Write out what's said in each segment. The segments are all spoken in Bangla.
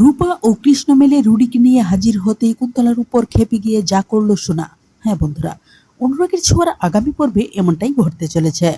রূপা ও কৃষ্ণ মেলে রুডিকে নিয়ে হাজির হতেই কুন্তলার উপর খেপে গিয়ে যা করল শোনা হ্যাঁ বন্ধুরা, অনুরাগের ছোঁয়ার আগামী পর্বে এমনটাই ঘটতে চলেছে।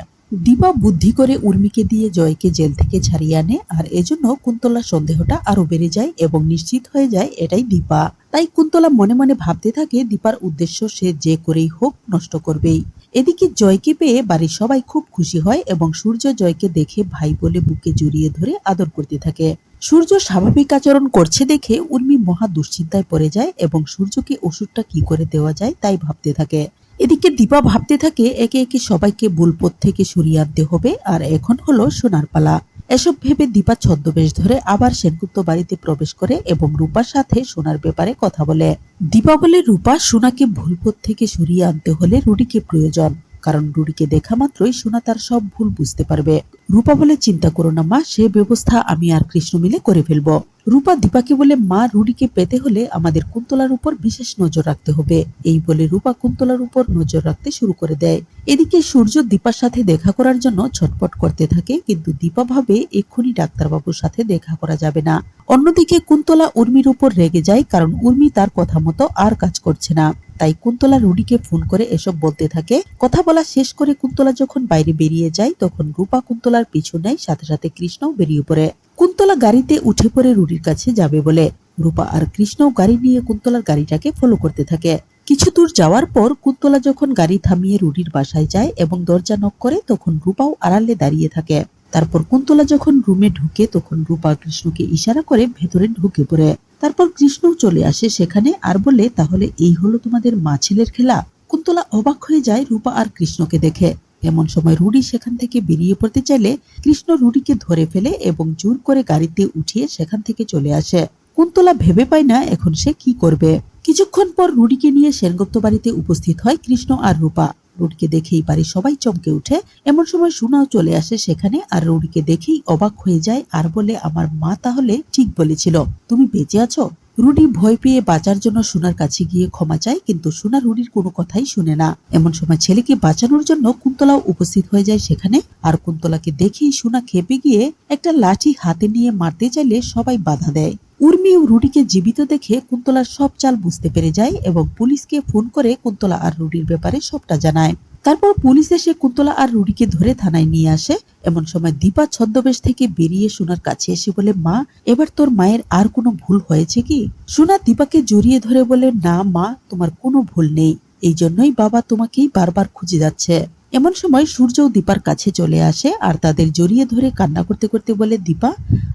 দীপা বুদ্ধি করে উর্মিকে দিয়ে জয়কে জেল থেকে ছাড়িয়ে আনে, আর এজন্য কুন্তলার সন্দেহটা আরও বেড়ে যায় এবং নিশ্চিত হয়ে যায় এটাই দীপা তাই কুন্তলা মনে মনে ভাবতে থাকে দীপার উদ্দেশ্য সে যে করেই হোক নষ্ট করবেই। এদিকে জয়কে পেয়ে বাড়ির সবাই খুব খুশি হয় এবং সূর্য জয়কে দেখে ভাই বলে বুকে জড়িয়ে ধরে আদর করতে থাকে। সূর্য স্বাভাবিক আচরণ করছে দেখে উর্মি মহা দুশ্চিন্তায় পড়ে যায় এবং সূর্যকে ওষুধটা কি করে দেওয়া যায় তাই ভাবতে থাকে। এদিকে দীপা ভাবতে থাকে একে একে সবাইকে বুলপথ থেকে সরিয়ে আনতে হবে আর এখন হলো সোনার পালা। এসব ভেবে দীপা ছদ্মবেশ ধরে আবার সেনগুপ্ত বাড়িতে প্রবেশ করে এবং রূপার সাথে সোনার ব্যাপারে কথা বলে। দীপা বলে, রূপা, সোনাকে ভুলপথ থেকে সরিয়ে আনতে হলে রুডিকে প্রয়োজন। কারণ রুডিকে দেখা মাত্রই সোনা তার সব ভুল বুঝতে পারবে। রূপা বলে চিন্তা করো না মা, সে ব্যবস্থা আমি আর কৃষ্ণ মিলে করে ফেলব। রূপা দীপাকে বলে, মা, রুডিকে পেতে হলে আমাদের কুন্তলার উপর বিশেষ নজর রাখতে হবে। এই বলে রূপা কুন্তলার উপর নজর রাখতে শুরু করে দেয়। এদিকে সূর্য দীপার সাথে দেখা করার জন্য ছটপট করতে থাকে, কিন্তু দীপা ভাবে এক্ষুনি ডাক্তারবাবুর সাথে দেখা করা যাবে না। অন্যদিকে কুন্তলা উর্মির উপর রেগে যায়, কারণ উর্মি তার কথা মতো আর কাজ করছে না। তাই কুন্তলা রুডিকে ফোন করে এসব বলতে থাকে। কথা বলা শেষ করে কুন্তলা যখন বাইরে বেরিয়ে যায়, তখন রূপা কুন্তলার পিছু নেয়, সাথে সাথে কৃষ্ণও বেরিয়ে পড়ে। কুন্তলা গাড়িতে উঠে পড়ে রুডির কাছে যাবে বলে। রূপা আর কৃষ্ণও গাড়ি নিয়ে কুন্তলার গাড়িটাকে ফলো করতে থাকে। কিছু দূর যাওয়ার পর কুন্তলা যখন গাড়ি থামিয়ে রুডির বাসায় যায় এবং দরজা নক করে, তখন রূপাও আড়ালে দাঁড়িয়ে থাকে। তারপর কুন্তলা যখন রুমে ঢুকে, তখন রূপা কৃষ্ণকে ইশারা করে ভেতরে ঢুকে পড়ে। তারপর কৃষ্ণও চলে আসে সেখানে আর বলে, তাহলে এই হলো তোমাদের মা ছেলের খেলা? কুন্তলা অবাক হয়ে যায়, রূপা আর কৃষ্ণকে দেখে। এমন সময় রুডি সেখান থেকে বেরিয়ে পড়তে চাইলে কৃষ্ণ রুডিকে ধরে ফেলে এবং জোর করে গাড়িতে উঠিয়ে সেখান থেকে চলে আসে। কুন্তলা ভেবে পায় না এখন সে কি করবে। কিছুক্ষণ পর রুডিকে নিয়ে সেনগুপ্ত বাড়িতে উপস্থিত হয় কৃষ্ণ আর রূপা। রুডিকে দেখেই বাড়ির সবাই চমকে উঠে। এমন সময় সুনাও চলে আসে সেখানে আর রুডিকে দেখেই অবাক হয়ে যায়, আর বলে আমার মা তাহলে ঠিক বলেছিল। তুমি বেঁচে আছো? রুডি ভয় পেয়ে বাঁচার জন্য সোনার কাছে গিয়ে ক্ষমা চায়, কিন্তু সোনা রুডির কোনো কথাই শুনে না। এমন সময় ছেলেকে বাঁচানোর জন্য কুন্তলাও উপস্থিত হয়ে যায় সেখানে। আর কুন্তলাকে দেখেই সোনা খেপে গিয়ে একটা লাঠি হাতে নিয়ে মারতে চাইলে সবাই বাধা দেয়। উর্মি ও রুডিকে জীবিত দেখে কুন্তলার সব চাল বুঝতে পেরে যায় এবং পুলিশকে ফোন করে কুন্তলা আর রুডির ব্যাপারে সবটা জানায়। তারপর পুলিশ এসে কুন্তলা আর রুডিকে ধরে থানায় নিয়ে আসে। এমন সময় দীপা ছদ্মবেশ থেকে বেরিয়ে সোনার কাছে এসে বলে, মা, এবার তোর মায়ের আর কোনো ভুল হয়েছে কি? সোনা দীপাকে জড়িয়ে ধরে বলে, না মা, তোমার কোনো ভুল নেই। এই জন্যই বাবা তোমাকেই বারবার খুঁজে যাচ্ছে। এমন সময় সূর্যও দীপার কাছে চলে আসে আর তাদের জড়িয়ে ধরে কান্না করতে করতে বলে, দীপা,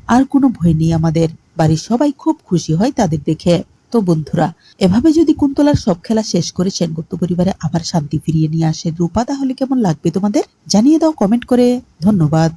আর কোনো ভয় নেই আমাদের। বাড়ির সবাই খুব খুশি হয় তাদের দেখে। তো বন্ধুরা, এভাবে যদি কুন্তলার সব খেলা শেষ করে সেনগুপ্ত পরিবারে আবার শান্তি ফিরিয়ে নিয়ে আসে রূপা, তাহলে কেমন লাগবে তোমাদের? জানিয়ে দাও কমেন্ট করে। ধন্যবাদ।